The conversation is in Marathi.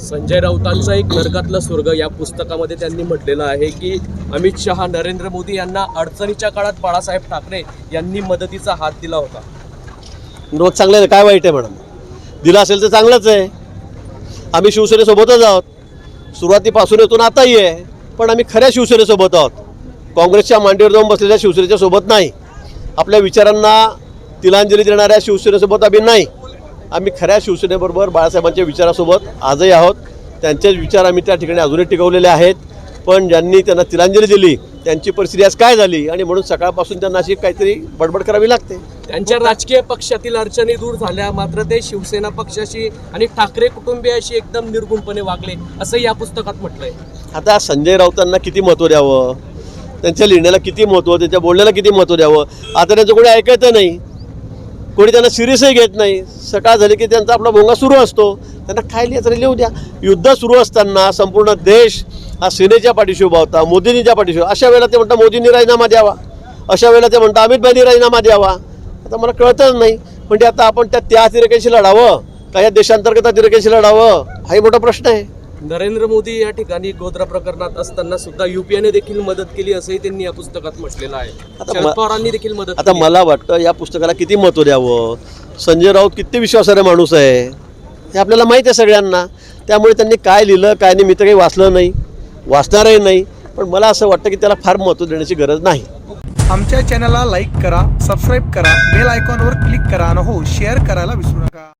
संजय राऊतांचा एक नरकातला स्वर्ग या पुस्तकामध्ये त्यांनी म्हटलेलं आहे की अमित शहा नरेंद्र मोदी यांना अडचणीच्या काळात बाळासाहेब ठाकरे यांनी मदतीचा हात दिला होता. रोज चांगले काय वाईट आहे मॅडम? दिलं असेल तर चांगलंच आहे. आम्ही शिवसेनेसोबतच आहोत. सुरुवातीपासून येतून आताही आहे पण आम्ही खऱ्या शिवसेनेसोबत आहोत. काँग्रेसच्या मांडीवर जाऊन बसलेल्या शिवसेनेच्या सोबत नाही. आपल्या विचारांना तिलांजली देणाऱ्या शिवसेनेसोबत आम्ही नाही. आम्ही खऱ्या शिवसेनेबरोबर बाळासाहेबांच्या विचारासोबत आजही आहोत. त्यांचेच विचार आम्ही त्या ठिकाणी अजूनही टिकवलेले आहेत. पण ज्यांनी त्यांना तिलांजली दिली त्यांची परिस्थिती आज काय झाली आणि म्हणून सकाळपासून त्यांना अशी काहीतरी बडबड करावी लागते. त्यांच्या राजकीय पक्षातील अडचणी दूर झाल्या मात्र ते शिवसेना पक्षाशी आणि ठाकरे कुटुंबियाशी एकदम निर्गुणपणे वागले असं या पुस्तकात म्हटलंय. आता संजय राऊतांना किती महत्त्व द्यावं? त्यांच्या लिहिण्याला किती महत्त्व त्यांच्या बोलण्याला किती महत्त्व द्यावं? आता त्यांचं कोणी ऐकायचं नाही. कोणी त्यांना सिरियसही घेत नाही. सकाळ झाली की त्यांचा आपला भोंगा सुरू असतो. त्यांना काय लिहायचं लिहू द्या. युद्ध सुरू असताना संपूर्ण देश हा सेनेच्या पाठीशी उभा होता मोदींच्या पाठीशी. अशा वेळेला ते म्हणतात मोदींनी राजीनामा द्यावा. अशा वेळेला ते म्हणतात अमित भाईनी राजीनामा द्यावा. आता मला कळतच नाही. म्हणजे आता आपण त्या त्या अतिरेक्याशी लढावं का या देशांतर्गत अतिरेक्याशी लढावं? हाही मोठा प्रश्न आहे. नरेंद्र मोदी या ठिकाणी गोध्रा प्रकरणात असताना सुद्धा युपीएने देखील मदत केली असंही त्यांनी या पुस्तकात म्हटलेलं आहे. आता शरद पवारांनी देखील मदत आता केली. मला वाटतं या पुस्तकाला किती महत्त्व द्यावं? संजय राऊत किती विश्वासार्ह माणूस आहे? हे आपल्याला माहीत आहे सगळ्यांना. त्यामुळे त्यांनी काय लिहिलं काय नाही मी तर काही वाचलं नाही वाचणारही नाही. पण मला असं वाटतं की त्याला फार महत्त्व देण्याची गरज नाही. आमच्या चॅनलला लाईक करा सबस्क्राईब करा बेल आयकॉनवर क्लिक करा आणि हो शेअर करायला विसरू नका.